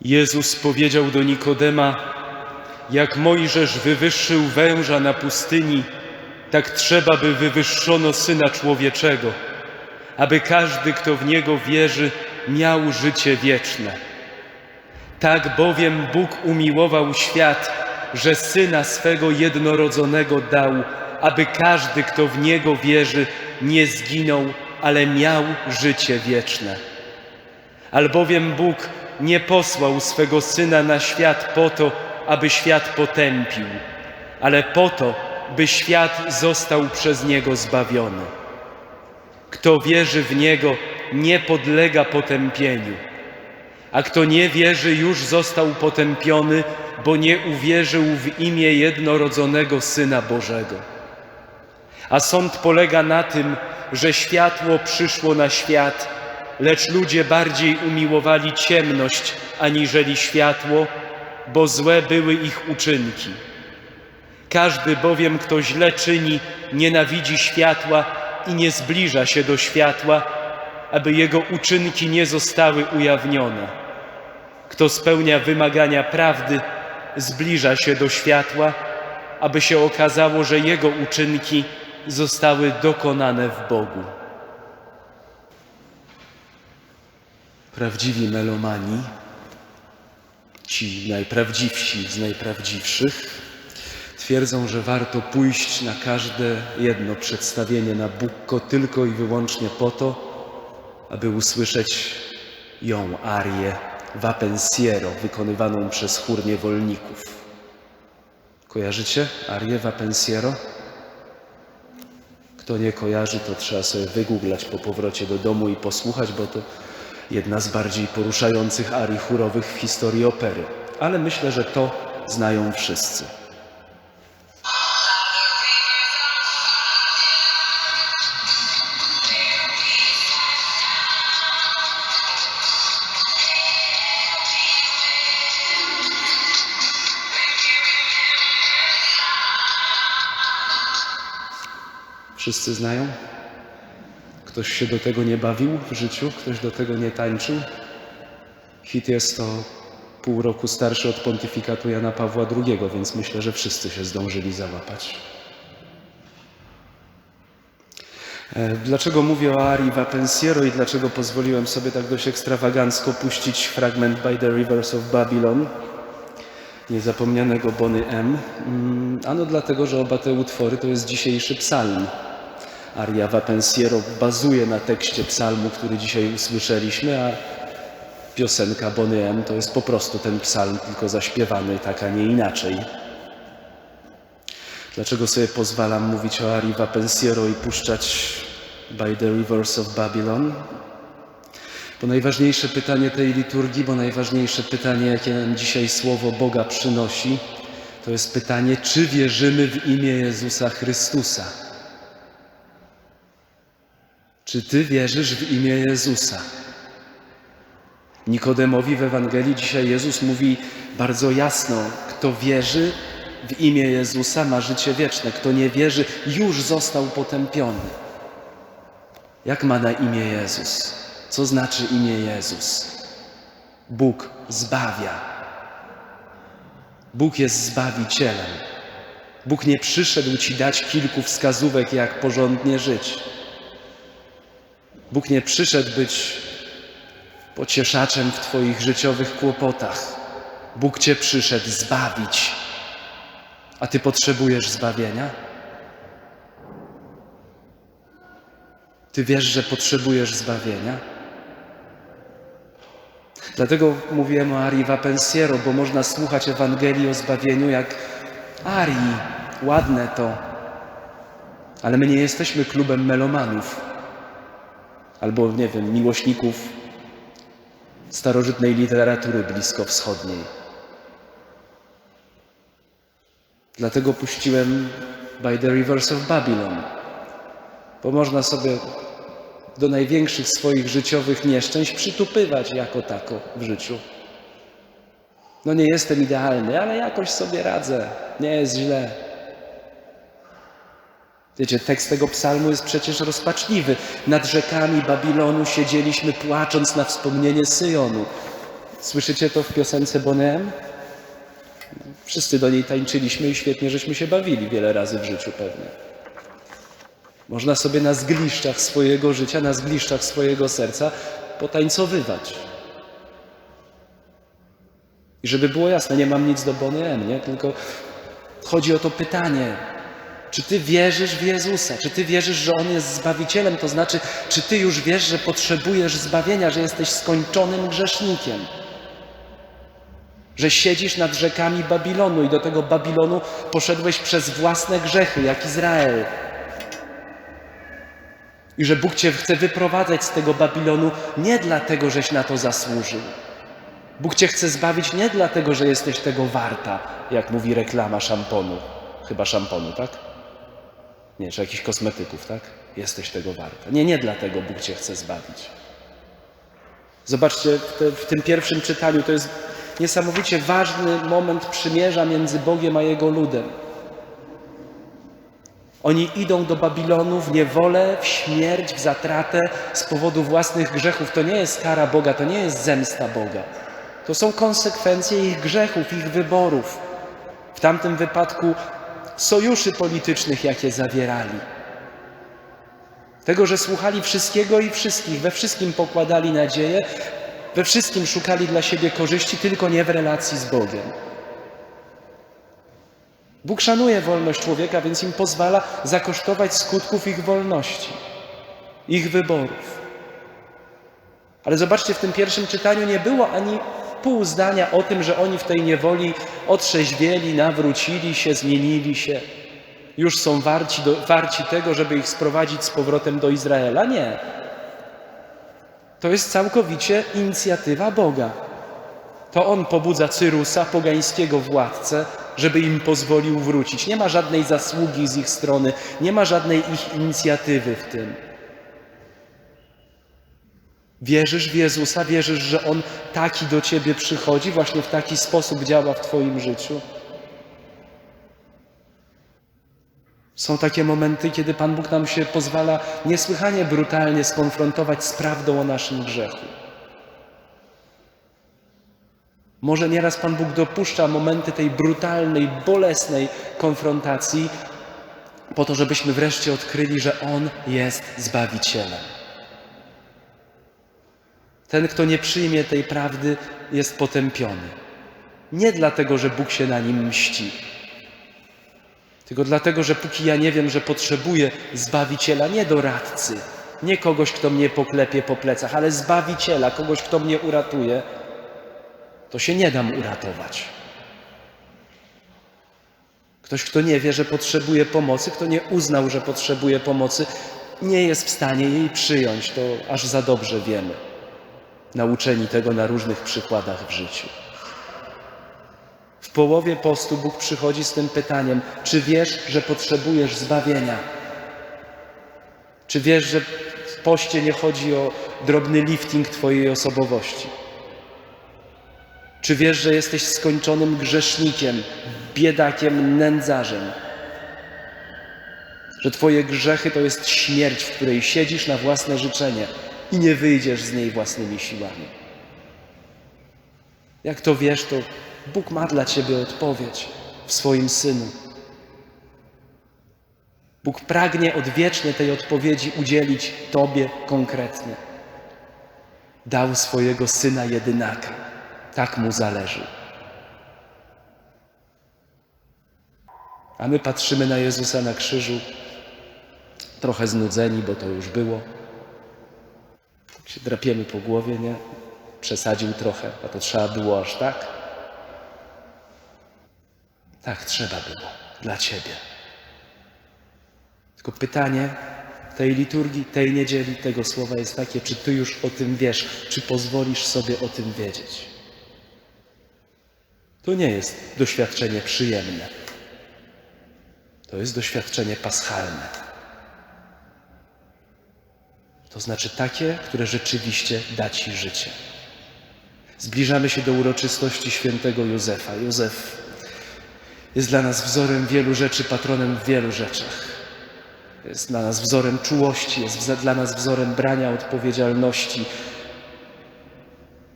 Jezus powiedział do Nikodema: Jak Mojżesz wywyższył węża na pustyni, tak trzeba by wywyższono syna człowieczego, aby każdy, kto w niego wierzy, miał życie wieczne. Tak bowiem Bóg umiłował świat, że syna swego jednorodzonego dał, aby każdy, kto w niego wierzy, nie zginął, ale miał życie wieczne. Albowiem Bóg nie posłał swego Syna na świat po to, aby świat potępił, ale po to, by świat został przez Niego zbawiony. Kto wierzy w Niego, nie podlega potępieniu, a kto nie wierzy, już został potępiony, bo nie uwierzył w imię jednorodzonego Syna Bożego. A sąd polega na tym, że światło przyszło na świat, lecz ludzie bardziej umiłowali ciemność aniżeli światło, bo złe były ich uczynki. Każdy bowiem, kto źle czyni, nienawidzi światła i nie zbliża się do światła, aby jego uczynki nie zostały ujawnione. Kto spełnia wymagania prawdy, zbliża się do światła, aby się okazało, że jego uczynki zostały dokonane w Bogu. Prawdziwi melomani, ci najprawdziwsi z najprawdziwszych, twierdzą, że warto pójść na każde jedno przedstawienie na Bukko tylko i wyłącznie po to, aby usłyszeć ją, arię Vapensiero, wykonywaną przez chór niewolników. Kojarzycie arię Vapensiero? Kto nie kojarzy, to trzeba sobie wygooglać po powrocie do domu i posłuchać, bo to jedna z bardziej poruszających arii chórowych w historii opery. Ale myślę, że to znają wszyscy. Wszyscy znają? Ktoś się do tego nie bawił w życiu? Ktoś do tego nie tańczył? Hit jest to pół roku starszy od pontyfikatu Jana Pawła II, więc myślę, że wszyscy się zdążyli załapać. E, Dlaczego mówię o Arii Vapensiero i dlaczego pozwoliłem sobie tak dość ekstrawagancko puścić fragment By the Rivers of Babylon niezapomnianego Bony M? Mm, Ano dlatego, że oba te utwory to jest dzisiejszy psalm. Aria Vapensiero bazuje na tekście psalmu, który dzisiaj usłyszeliśmy, a piosenka Bony M to jest po prostu ten psalm, tylko zaśpiewany tak, a nie inaczej. Dlaczego sobie pozwalam mówić o Arii Vapensiero i puszczać By the Rivers of Babylon? Bo najważniejsze pytanie tej liturgii, bo najważniejsze pytanie, jakie nam dzisiaj Słowo Boga przynosi, to jest pytanie, czy wierzymy w imię Jezusa Chrystusa? Czy Ty wierzysz w imię Jezusa? Nikodemowi w Ewangelii dzisiaj Jezus mówi bardzo jasno: kto wierzy w imię Jezusa ma życie wieczne, kto nie wierzy, już został potępiony. Jak ma na imię Jezus? Co znaczy imię Jezus? Bóg zbawia. Bóg jest zbawicielem. Bóg nie przyszedł ci dać kilku wskazówek, jak porządnie żyć. Bóg nie przyszedł być pocieszaczem w Twoich życiowych kłopotach. Bóg Cię przyszedł zbawić. A Ty potrzebujesz zbawienia? Ty wiesz, że potrzebujesz zbawienia? Dlatego mówiłem o Arii Vapensiero, bo można słuchać Ewangelii o zbawieniu jak Arii. Ładne to. Ale my nie jesteśmy klubem melomanów albo, nie wiem, miłośników starożytnej literatury bliskowschodniej. Dlatego puściłem By the Rivers of Babylon, bo można sobie do największych swoich życiowych nieszczęść przytupywać jako tako w życiu. No nie jestem idealny, ale jakoś sobie radzę. Nie jest źle. Wiecie, tekst tego psalmu jest przecież rozpaczliwy. Nad rzekami Babilonu siedzieliśmy płacząc na wspomnienie Syjonu. Słyszycie to w piosence Bonem? Wszyscy do niej tańczyliśmy i świetnie żeśmy się bawili wiele razy w życiu pewnie. Można sobie na zgliszczach swojego życia, na zgliszczach swojego serca potańcowywać. I żeby było jasne, nie mam nic do Boniem, nie? Tylko chodzi o to pytanie, czy ty wierzysz w Jezusa? Czy ty wierzysz, że On jest Zbawicielem? To znaczy, czy ty już wiesz, że potrzebujesz zbawienia, że jesteś skończonym grzesznikiem? Że siedzisz nad rzekami Babilonu i do tego Babilonu poszedłeś przez własne grzechy, jak Izrael. I że Bóg cię chce wyprowadzać z tego Babilonu nie dlatego, żeś na to zasłużył. Bóg cię chce zbawić nie dlatego, że jesteś tego warta, jak mówi reklama szamponu. Chyba szamponu, tak? Nie, czy jakichś kosmetyków, tak? Jesteś tego warta. Nie, nie dlatego Bóg cię chce zbawić. Zobaczcie, w, te, w tym pierwszym czytaniu to jest niesamowicie ważny moment przymierza między Bogiem a Jego ludem. Oni idą do Babilonu w niewolę, w śmierć, w zatratę z powodu własnych grzechów. To nie jest kara Boga, to nie jest zemsta Boga. To są konsekwencje ich grzechów, ich wyborów. W tamtym wypadku sojuszy politycznych, jakie zawierali. Tego, że słuchali wszystkiego i wszystkich, we wszystkim pokładali nadzieję, we wszystkim szukali dla siebie korzyści, tylko nie w relacji z Bogiem. Bóg szanuje wolność człowieka, więc im pozwala zakosztować skutków ich wolności, ich wyborów. Ale zobaczcie, w tym pierwszym czytaniu nie było ani pół zdania o tym, że oni w tej niewoli otrzeźwieli, nawrócili się, zmienili się. Już są warci, do, warci tego, żeby ich sprowadzić z powrotem do Izraela. Nie. To jest całkowicie inicjatywa Boga. To On pobudza Cyrusa, pogańskiego władcę, żeby im pozwolił wrócić. Nie ma żadnej zasługi z ich strony, nie ma żadnej ich inicjatywy w tym. Wierzysz w Jezusa, wierzysz, że On taki do ciebie przychodzi, właśnie w taki sposób działa w Twoim życiu. Są takie momenty, kiedy Pan Bóg nam się pozwala niesłychanie brutalnie skonfrontować z prawdą o naszym grzechu. Może nieraz Pan Bóg dopuszcza momenty tej brutalnej, bolesnej konfrontacji, po to, żebyśmy wreszcie odkryli, że On jest Zbawicielem. Ten, kto nie przyjmie tej prawdy, jest potępiony. Nie dlatego, że Bóg się na nim mści, tylko dlatego, że póki ja nie wiem, że potrzebuję Zbawiciela, nie doradcy, nie kogoś, kto mnie poklepie po plecach, ale Zbawiciela, kogoś, kto mnie uratuje, to się nie dam uratować. Ktoś, kto nie wie, że potrzebuje pomocy, kto nie uznał, że potrzebuje pomocy, nie jest w stanie jej przyjąć. To aż za dobrze wiemy, nauczeni tego na różnych przykładach w życiu. W połowie postu Bóg przychodzi z tym pytaniem: czy wiesz, że potrzebujesz zbawienia? Czy wiesz, że w poście nie chodzi o drobny lifting Twojej osobowości? Czy wiesz, że jesteś skończonym grzesznikiem, biedakiem, nędzarzem? Że Twoje grzechy to jest śmierć, w której siedzisz na własne życzenie i nie wyjdziesz z niej własnymi siłami. Jak to wiesz, to Bóg ma dla Ciebie odpowiedź w swoim Synu. Bóg pragnie odwiecznie tej odpowiedzi udzielić Tobie konkretnie. Dał swojego Syna jedynaka. Tak Mu zależy. A my patrzymy na Jezusa na krzyżu, trochę znudzeni, bo to już było. Tak się drapiemy po głowie, nie? Przesadził trochę, a to trzeba było aż tak. Tak trzeba było dla Ciebie. Tylko pytanie tej liturgii, tej niedzieli, tego słowa jest takie, czy Ty już o tym wiesz, czy pozwolisz sobie o tym wiedzieć. To nie jest doświadczenie przyjemne. To jest doświadczenie paschalne. To znaczy takie, które rzeczywiście da Ci życie. Zbliżamy się do uroczystości świętego Józefa. Józef jest dla nas wzorem wielu rzeczy, patronem w wielu rzeczach. Jest dla nas wzorem czułości, jest dla nas wzorem brania odpowiedzialności.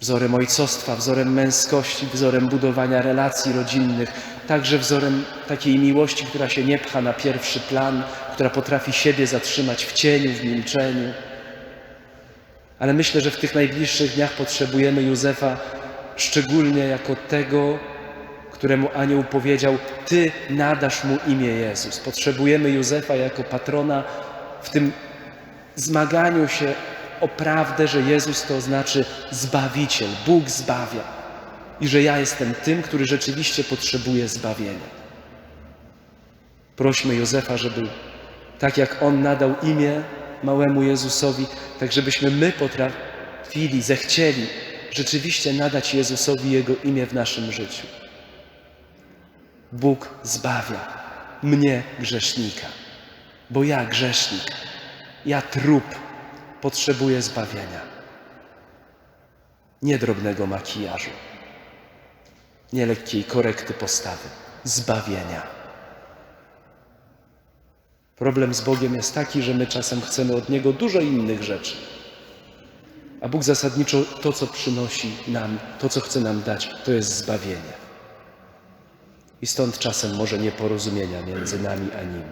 wzorem ojcostwa, wzorem męskości, wzorem budowania relacji rodzinnych, także wzorem takiej miłości, która się nie pcha na pierwszy plan, która potrafi siebie zatrzymać w cieniu, w milczeniu. Ale myślę, że w tych najbliższych dniach potrzebujemy Józefa szczególnie jako tego, któremu anioł powiedział: Ty nadasz mu imię Jezus. Potrzebujemy Józefa jako patrona w tym zmaganiu się o prawdę, że Jezus to znaczy Zbawiciel, Bóg zbawia i że ja jestem tym, który rzeczywiście potrzebuje zbawienia. Prośmy Józefa, żeby tak jak On nadał imię małemu Jezusowi, tak żebyśmy my potrafili, zechcieli rzeczywiście nadać Jezusowi Jego imię w naszym życiu. Bóg zbawia mnie, grzesznika, bo ja, grzesznik, ja trup, potrzebuję zbawienia. Nie drobnego makijażu, nie lekkiej korekty postawy, zbawienia. Problem z Bogiem jest taki, że my czasem chcemy od Niego dużo innych rzeczy. A Bóg zasadniczo to, co przynosi nam, to, co chce nam dać, to jest zbawienie. I stąd czasem może nieporozumienia między nami a Nim.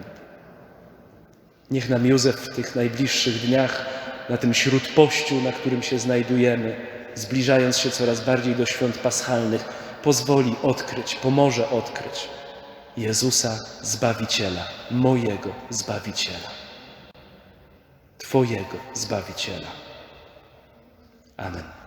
Niech nam Józef w tych najbliższych dniach, na tym śródpościu, na którym się znajdujemy, zbliżając się coraz bardziej do świąt paschalnych, pozwoli odkryć, pomoże odkryć Jezusa Zbawiciela, mojego Zbawiciela, Twojego Zbawiciela. Amen.